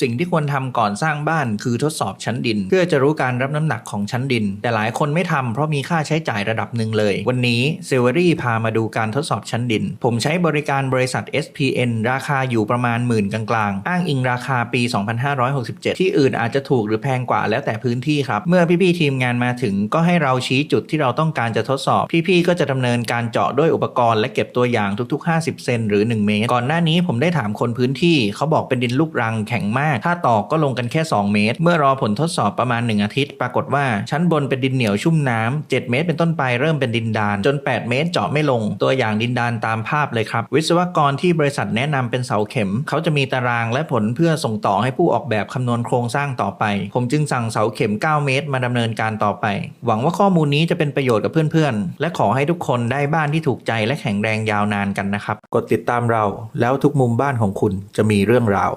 สิ่งที่ควรทำก่อนสร้างบ้านคือทดสอบชั้นดิน เพื่อจะรู้การรับน้ำหนักของชั้นดิน แต่หลายคนไม่ทำเพราะมีค่าใช้จ่ายระดับหนึ่งเลย วันนี้เซเวอรี่พามาดูการทดสอบชั้นดิน ผมใช้บริการบริษัท SPN ราคาอยู่ประมาณหมื่นกลางๆ อ้างอิงราคาปี 2567 ที่อื่นอาจจะถูกหรือแพงกว่าแล้วแต่พื้นที่ครับ เมื่อพี่ๆทีมงานมาถึงก็ให้เราชี้จุดที่เราต้องการจะทดสอบ พี่ๆก็จะดำเนินการเจาะด้วยอุปกรณ์และเก็บตัวอย่างทุกๆ 50 เซนหรือ 1 เมตร ก่อนหน้านี้ผมได้ถามคนพื้นที่เขาบอกเป็นดินลูกรังแข็งมากถ้าตอกก็ลงกันแค่ 2 เมตร เมื่อรอผลทดสอบประมาณ 1 อาทิตย์ ปรากฏว่าชั้นบนเป็นดินเหนียวชุ่มน้ำ7เมตร เป็นต้นไปเริ่มเป็นดินดาน จน 8 เมตรเจาะไม่ลง ตัวอย่างดินดานตามภาพเลยครับ วิศวกรที่บริษัทแนะนำเป็นเสาเข็ม เขาจะมีตารางและผลเพื่อส่งต่อให้ผู้ออกแบบคำนวณโครงสร้างต่อไป ผมจึงสั่งเสาเข็ม 9 เมตร มาดำเนินการต่อไป หวังว่าข้อมูลนี้จะเป็นประโยชน์กับเพื่อนๆและขอให้ทุกคนได้บ้านที่ถูกใจและแข็งแรงยาวนานกันนะครับกดติดตามเราแล้วทุกมุมบ้านของคุณจะมีเรื่องราว